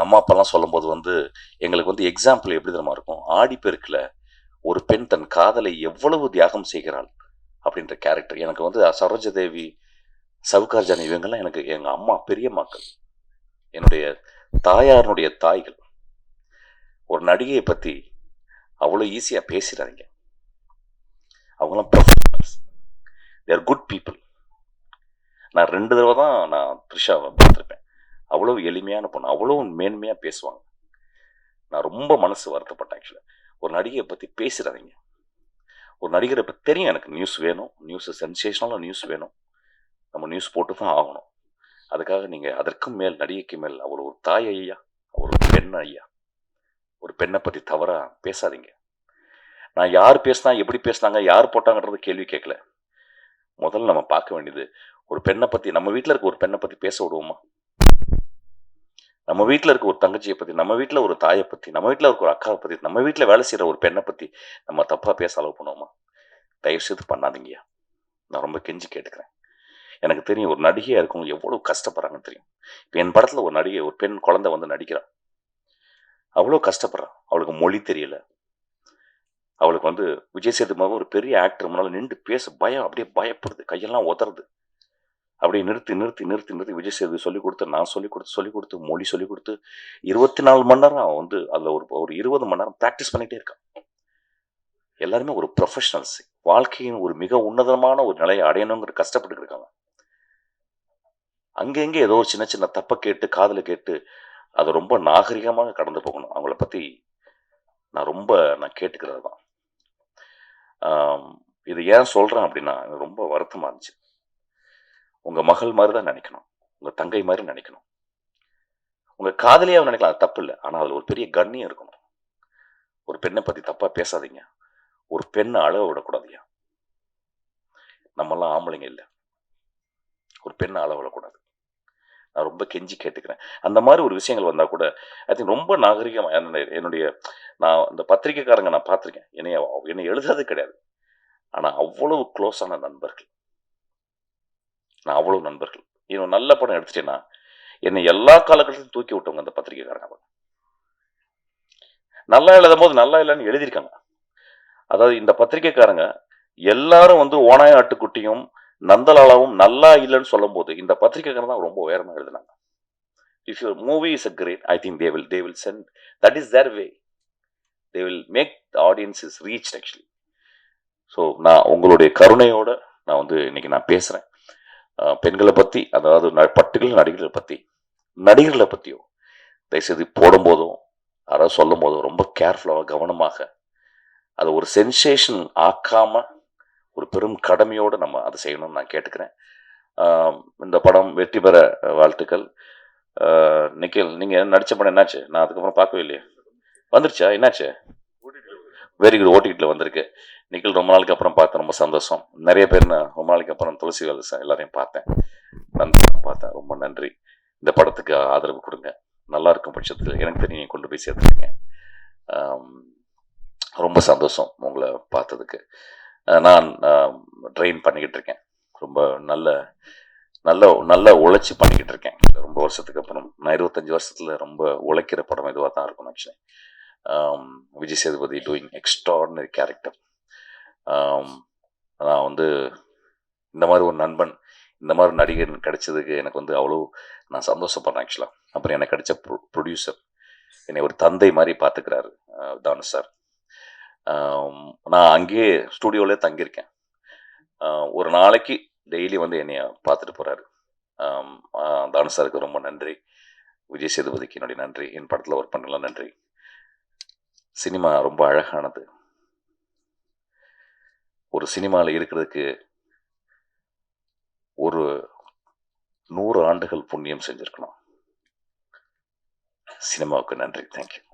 எங்கள் அம்மா அப்பாலாம் சொல்லும்போது வந்து எங்களுக்கு வந்து எக்ஸாம்பிள் எப்படி தரமா இருக்கும்? ஆடிப்பெருக்கில் ஒரு பெண் தன் காதலை எவ்வளவு தியாகம் செய்கிறாள் அப்படின்ற கேரக்டர் எனக்கு வந்து சரோஜதேவி சவுகார் ஜானி இவங்கெல்லாம் எனக்கு எங்கள் அம்மா பெரியம்மாக்கள். என்னுடைய தாயாருனுடைய தாய்கள். ஒரு நடிகையை பற்றி அவ்வளோ ஈஸியாக பேசிடாதீங்க. அவங்களாம் ப்ரொஃபஷனல்ஸ் தேர் குட் பீப்புள் நான் ரெண்டு தடவை தான் நான் த்ரிஷாவை பார்த்துருப்பேன். அவ்வளோ எளிமையான பொண்ணு அவ்வளோ மேன்மையாக பேசுவாங்க. நான் ரொம்ப மனசு வருத்தப்பட்டேன் ஆக்சுவலாக ஒரு நடிகையை பற்றி பேசுகிறாதீங்க ஒரு நடிகரை பற்றி தெரியும் எனக்கு. நியூஸ் வேணும் நியூஸ் சென்சேஷனலாக நியூஸ் வேணும். நம்ம நியூஸ் போட்டு தான் ஆகணும். அதுக்காக நீங்கள் அதற்கும் மேல் நடிகைக்கு மேல் அவர் ஒரு தாய் ஐயா அவர் ஒரு பெண் ஐயா ஒரு பெண்ணை பற்றி தவறாக பேசாதீங்க. நான் யார் பேசினா எப்படி பேசினாங்க யார் போட்டாங்கன்றது கேள்வி கேட்கல. முதல்ல நம்ம பார்க்க வேண்டியது ஒரு பெண்ணை பற்றி நம்ம வீட்டில் இருக்க ஒரு பெண்ணை பற்றி பேச விடுவோமா? நம்ம வீட்டில் இருக்க ஒரு தங்கச்சியை பற்றி நம்ம வீட்டில் ஒரு தாயை பற்றி நம்ம வீட்டில் இருக்க ஒரு அக்காவை பற்றி நம்ம வீட்டில் வேலை செய்கிற ஒரு பெண்ணை பற்றி நம்ம தப்பாக பேச அளவு பண்ணுவோமா? தயவு செய்து பண்ணாதீங்கய்யா. நான் ரொம்ப கெஞ்சி கேட்டுக்கிறேன். எனக்கு தெரியும் ஒரு நடிகையாக இருக்கவங்க எவ்வளோ கஷ்டப்படுறாங்கன்னு தெரியும். இப்போ என் படத்தில் ஒரு நடிகை ஒரு பெண் குழந்தை வந்து நடிக்கிறான் அவ்வளோ கஷ்டப்படுறான் அவளுக்கு மொழி தெரியல. அவளுக்கு வந்து விஜய் சேதுமாவும் ஒரு பெரிய ஆக்டர் முன்னால் நின்று பேச பயம் அப்படியே பயப்படுது. கையெல்லாம் உதறது. அப்படியே நிறுத்தி நிறுத்தி நிறுத்தி நிறுத்தி விஜய் சேது சொல்லிக் கொடுத்து நான் சொல்லிக் கொடுத்து சொல்லிக் கொடுத்து மொழி சொல்லிக் கொடுத்து இருபத்தி நாலு மணி நேரம் அவன் வந்து அதில் ஒரு ஒரு இருபது மணி நேரம் ப்ராக்டிஸ் பண்ணிகிட்டே இருக்கான். எல்லாருமே ஒரு ப்ரொஃபஷனல்ஸ் வாழ்க்கையின் ஒரு மிக உன்னதமான ஒரு நிலையை அடையணுங்கிற கஷ்டப்பட்டு இருக்காங்க. அங்கங்கே ஏதோ ஒரு சின்ன சின்ன தப்பை கேட்டு காதில் கேட்டு அதை ரொம்ப நாகரிகமாக கடந்து போகணும். அவங்கள பற்றி நான் ரொம்ப நான் கேட்டுக்கிறது தான் இது ஏன் சொல்கிறேன் அப்படின்னா ரொம்ப வருத்தமாக இருந்துச்சு. உங்கள் மகள் மாதிரி தான் நினைக்கணும். உங்கள் தங்கை மாதிரி நினைக்கணும். உங்கள் காதலியாக நினைக்கலாம் அது தப்பு இல்லை ஆனால் அதில் ஒரு பெரிய கண்ணியம் இருக்கணும். ஒரு பெண்ணை பற்றி தப்பாக பேசாதீங்க. ஒரு பெண்ணை அளவு விடக்கூடாதுயா நம்மெல்லாம் ஆம்பளைங்க இல்லை. ஒரு பெண்ணை அளவு விடக்கூடாது. நான் ரொம்ப கெஞ்சி கேட்டுக்கிறேன். அந்த மாதிரி ஒரு விஷயங்கள் வந்தால் கூட ஐ திங்க் ரொம்ப நாகரிகம். என்னுடைய நான் இந்த பத்திரிக்கைக்காரங்க நான் பார்த்துருக்கேன். என்னை என்னை எழுதாது கிடையாது. ஆனால் அவ்வளவு க்ளோஸான நண்பர்கள். நான் அவ்வளவு நண்பர்கள். இன்னும் நல்ல படம் எடுத்துட்டேன்னா என்னை எல்லா காலகட்டத்திலும் தூக்கி விட்டவங்க அந்த பத்திரிக்கைக்காரங்க நல்லா எழுதும் போது நல்லா இல்லைன்னு எழுதியிருக்காங்க. அதாவது இந்த பத்திரிக்கைக்காரங்க எல்லாரும் வந்து ஓனாய ஆட்டுக்குட்டியும் நந்தலாலாவும் நல்லா இல்லைன்னு சொல்லும் போது இந்த பத்திரிக்கைக்காரங்க தான் ரொம்ப உயரமாக எழுதினாங்க. If your movie is a great I think they will they will send that is their way they will make the audience is reach actually so நான் உங்களுடைய கருணையோட நான் வந்து இன்னைக்கு நான் பேசுகிறேன் பெண்களை பற்றி அதாவது பட்டுகள் நடிகர்களை பற்றி நடிகர்களை பற்றியும் தயவுசெய்து போடும்போதும் யாராவது சொல்லும் போதும் ரொம்ப கேர்ஃபுல்லாக கவனமாக அதை ஒரு சென்சேஷன் ஆக்காமல் ஒரு பெரும் கடமையோடு நம்ம அதை செய்யணும்னு நான் கேட்டுக்கிறேன். இந்த படம் வெற்றி பெற வாழ்த்துக்கள். நிக்கில் நீங்கள் நடித்த படம் என்னாச்சு? நான் அதுக்கப்புறம் பார்க்கவே இல்லையே. வந்துருச்சா? என்னாச்சு? வெரி குட் ஓடிடியில் வந்திருக்கு. நிக்கில் ரொம்ப நாளைக்கு அப்புறம் பார்த்தேன். ரொம்ப சந்தோஷம். நிறைய பேர் நான் ரொம்ப நாளைக்கு அப்புறம் துளசி வேலை எல்லாரையும் பார்த்தேன். நன்றி. பார்த்தேன். ரொம்ப நன்றி. இந்த படத்துக்கு ஆதரவு கொடுங்க. நல்லா இருக்கும் பட்சத்தில். எனக்கு தெரியும் நீங்கள் கொண்டு போய் சேர்த்துருங்க ரொம்ப சந்தோஷம் உங்களை பார்த்ததுக்கு. நான் ட்ரெயின் பண்ணிக்கிட்டு இருக்கேன். ரொம்ப நல்ல நல்ல நல்ல உழைச்சி பண்ணிக்கிட்டு இருக்கேன். ரொம்ப வருஷத்துக்கு அப்புறம். நான் இருபத்தஞ்சி வருஷத்தில் ரொம்ப உழைக்கிற படம் இதுவாக தான் இருக்கும் actually Vijay Sethupathi doing extraordinary character நான் வந்து இந்த மாதிரி ஒரு நண்பன் இந்த மாதிரி நடிகர் கிடைச்சதுக்கு எனக்கு வந்து அவ்வளோ நான் சந்தோஷப்படுறேன் ஆக்சுவலாக அப்புறம் எனக்கு கிடைச்ச ப்ரொ ப்ரொடியூசர் என்னை ஒரு தந்தை மாதிரி பார்த்துக்கிறாரு தானு சார் நான் அங்கேயே ஸ்டூடியோவிலே தங்கியிருக்கேன். ஒரு நாளைக்கு டெய்லி வந்து என்னைய பார்த்துட்டு போகிறாரு தானு சாருக்கு ரொம்ப நன்றி. விஜய் சேதுபதிக்கு என்னுடைய நன்றி. என் படத்தில் ஒர்க் பண்ணலாம் நன்றி. சினிமா ரொம்ப அழகானது. ஒரு சினிமாவில் இருக்கிறதுக்கு ஒரு நூறு ஆண்டுகள் புண்ணியம் செஞ்சுருக்கணும். சினிமாவுக்கு நன்றி. தேங்க்யூ